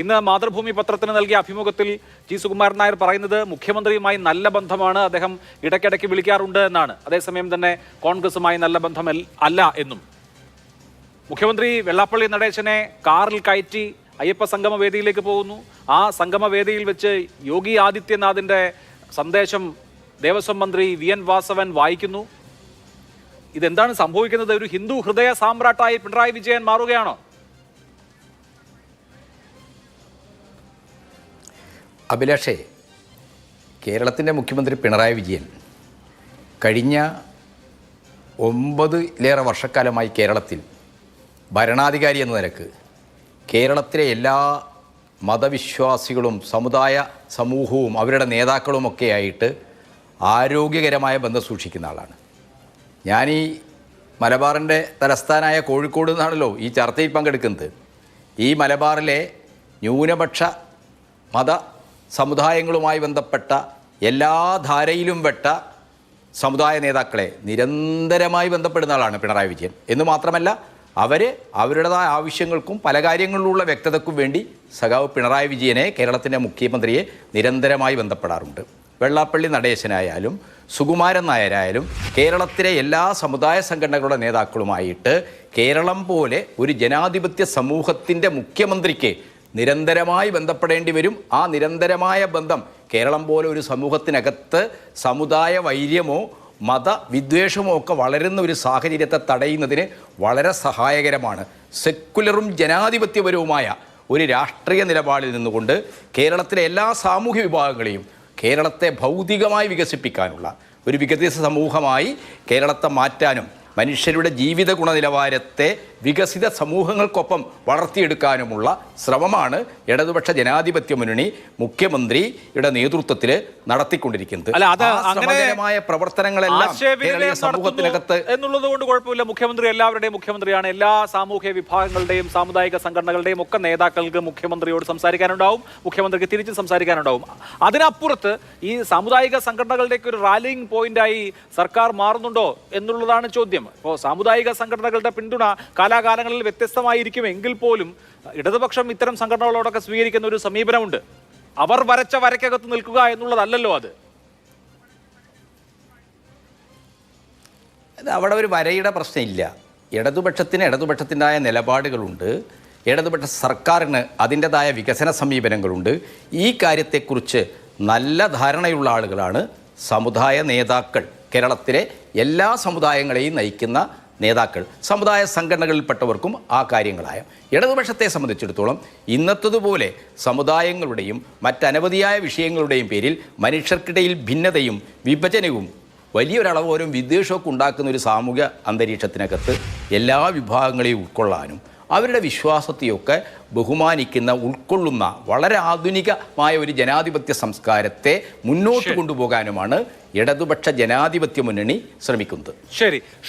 ഇന്ന് മാതൃഭൂമി പത്രത്തിന് നൽകിയ അഭിമുഖത്തിൽ ജി സുകുമാരൻ നായർ പറയുന്നത് മുഖ്യമന്ത്രിയുമായി നല്ല ബന്ധമാണ് അദ്ദേഹം ഇടയ്ക്കിടയ്ക്ക് വിളിക്കാറുണ്ട് എന്നാണ്. അതേസമയം തന്നെ കോൺഗ്രസുമായി നല്ല ബന്ധം അല്ല എന്നും. മുഖ്യമന്ത്രി വെള്ളാപ്പള്ളി നടേശനെ കാറിൽ കയറ്റി അയ്യപ്പ സംഗമ വേദിയിലേക്ക് പോകുന്നു. ആ സംഗമ വേദിയിൽ വെച്ച് യോഗി ആദിത്യനാഥിന്റെ സന്ദേശം ദേവസ്വം മന്ത്രി വി എൻ വാസവൻ വായിക്കുന്നു. ഇതെന്താണ് സംഭവിക്കുന്നത്? ഒരു ഹിന്ദു ഹൃദയ സാമ്രാട്ടായി പിണറായി വിജയൻ മാറുകയാണോ? അഭിലാഷേ കേരളത്തിന്റെ മുഖ്യമന്ത്രി പിണറായി വിജയൻ കഴിഞ്ഞ ഒമ്പതിലേറെ വർഷക്കാലമായി കേരളത്തിൽ ഭരണാധികാരി എന്ന നിലയ്ക്ക് കേരളത്തിലെ എല്ലാ മതവിശ്വാസികളും സമുദായ സമൂഹവും അവരുടെ നേതാക്കളുമൊക്കെ ആയിട്ട് ആരോഗ്യകരമായ ബന്ധം സൂക്ഷിക്കുന്ന ആളാണ്. ഞാനീ മലബാറിന്റെ തലസ്ഥാനായ കോഴിക്കോട് നിന്നാണല്ലോ ഈ ചർച്ചയിൽ പങ്കെടുക്കുന്നത്. ഈ മലബാറിലെ ന്യൂനപക്ഷ മത സമുദായങ്ങളുമായി ബന്ധപ്പെട്ട എല്ലാ ധാരയിലും വെട്ട സമുദായ നേതാക്കളെ നിരന്തരമായി ബന്ധപ്പെടുന്ന ആളാണ് പിണറായി വിജയൻ. എന്ന് മാത്രമല്ല അവർ അവരുടേതായ ആവശ്യങ്ങൾക്കും പല കാര്യങ്ങളിലുള്ള വ്യക്തതയ്ക്കും വേണ്ടി സഖാവ് പിണറായി വിജയനെ കേരളത്തിന്റെ മുഖ്യമന്ത്രിയെ നിരന്തരമായി ബന്ധപ്പെടാറുണ്ട്. വെള്ളാപ്പള്ളി നടേശനായാലും സുകുമാരൻ നായരായാലും കേരളത്തിലെ എല്ലാ സമുദായ സംഘടനകളുടെ നേതാക്കളുമായിട്ട് കേരളം പോലെ ഒരു ജനാധിപത്യ സമൂഹത്തിന്റെ മുഖ്യമന്ത്രിക്ക് നിരന്തരമായി ബന്ധപ്പെടേണ്ടി വരും. ആ നിരന്തരമായ ബന്ധം കേരളം പോലെ ഒരു സമൂഹത്തിനകത്ത് സമുദായ വൈര്യമോ മതവിദ്വേഷമോ ഒക്കെ വളരുന്ന ഒരു സാഹചര്യത്തെ തടയുന്നതിന് വളരെ സഹായകരമാണ്. സെക്കുലറും ജനാധിപത്യപരവുമായ ഒരു രാഷ്ട്രീയ നിലപാടിൽ നിന്നുകൊണ്ട് കേരളത്തിലെ എല്ലാ സാമൂഹ്യ വിഭാഗങ്ങളെയും കേരളത്തെ ഭൗതികമായി വികസിപ്പിക്കാനുള്ള ഒരു വികസിത സമൂഹമായി കേരളത്തെ മാറ്റാനും മനുഷ്യരുടെ ജീവിത ഗുണനിലവാരത്തെ വികസിത സമൂഹങ്ങൾക്കൊപ്പം വളർത്തിയെടുക്കാനുമുള്ള ശ്രമമാണ് ഇടതുപക്ഷ ജനാധിപത്യ മുന്നണി മുഖ്യമന്ത്രിയുടെ നേതൃത്വത്തിൽ നടത്തിക്കൊണ്ടിരിക്കുന്നത്. അല്ല, അത് അങ്ങനെയായ അങ്ങനെ ശ്രമകരമായ പ്രവർത്തനങ്ങളെല്ലാം കേരളീയ സമൂഹത്തിനകത്ത് എന്നുള്ളത് കൊണ്ട് കുഴപ്പമില്ല. മുഖ്യമന്ത്രി എല്ലാവരുടെയും മുഖ്യമന്ത്രിയാണ്. എല്ലാ സാമൂഹ്യ വിഭാഗങ്ങളുടെയും സാമുദായിക സംഘടനകളുടെയും ഒക്കെ നേതാക്കൾക്ക് മുഖ്യമന്ത്രിയോട് സംസാരിക്കാനുണ്ടാവും. മുഖ്യമന്ത്രിക്ക് തിരിച്ചും സംസാരിക്കാനുണ്ടാവും. അതിനപ്പുറത്ത് ഈ സാമുദായിക സംഘടനകളുടെയൊക്കെ ഒരു റാലിംഗ് പോയിന്റായി സർക്കാർ മാറുന്നുണ്ടോ എന്നുള്ളതാണ് ചോദ്യം. ഇപ്പോൾ സാമുദായിക സംഘടനകളുടെ പിന്തുണ കാലാകാലങ്ങളിൽ വ്യത്യസ്തമായിരിക്കും എങ്കിൽ പോലും ഇടതുപക്ഷം ഇത്തരം സംഘടനകളോടൊക്കെ സ്വീകരിക്കുന്ന ഒരു സമീപനമുണ്ട്. അവർ വരച്ച വരയ്ക്കകത്ത് നിൽക്കുക എന്നുള്ളതല്ലല്ലോ അത്. അവിടെ ഒരു വരയുടെ പ്രശ്നമില്ല. ഇടതുപക്ഷത്തിന് ഇടതുപക്ഷത്തിന്റെതായ നിലപാടുകളുണ്ട്. ഇടതുപക്ഷ സർക്കാരിന് അതിന്റെതായ വികസന സമീപനങ്ങളുണ്ട്. ഈ കാര്യത്തെക്കുറിച്ച് നല്ല ധാരണയുള്ള ആളുകളാണ് സമുദായ നേതാക്കൾ. കേരളത്തിലെ എല്ലാ സമുദായങ്ങളെയും നയിക്കുന്ന നേതാക്കൾ സമുദായ സംഘടനകളിൽപ്പെട്ടവർക്കും ആ കാര്യങ്ങളായ. ഇടതുപക്ഷത്തെ സംബന്ധിച്ചിടത്തോളം ഇന്നത്തതുപോലെ സമുദായങ്ങളുടെയും മറ്റനവധിയായ വിഷയങ്ങളുടെയും പേരിൽ മനുഷ്യർക്കിടയിൽ ഭിന്നതയും വിഭജനവും വലിയൊരളവോരും വിദ്വേഷമൊക്കെ ഉണ്ടാക്കുന്ന ഒരു സാമൂഹ്യ അന്തരീക്ഷത്തിനകത്ത് എല്ലാ വിഭാഗങ്ങളെയും ഉൾക്കൊള്ളാനും അവരുടെ വിശ്വാസത്തെയൊക്കെ ബഹുമാനിക്കുന്ന ഉൾക്കൊള്ളുന്ന വളരെ ആധുനികമായ ഒരു ജനാധിപത്യ സംസ്കാരത്തെ മുന്നോട്ട് കൊണ്ടുപോകാനുമാണ് ഇടതുപക്ഷ ജനാധിപത്യ മുന്നണി ശ്രമിക്കുന്നത്. ശരി. ശ്രീ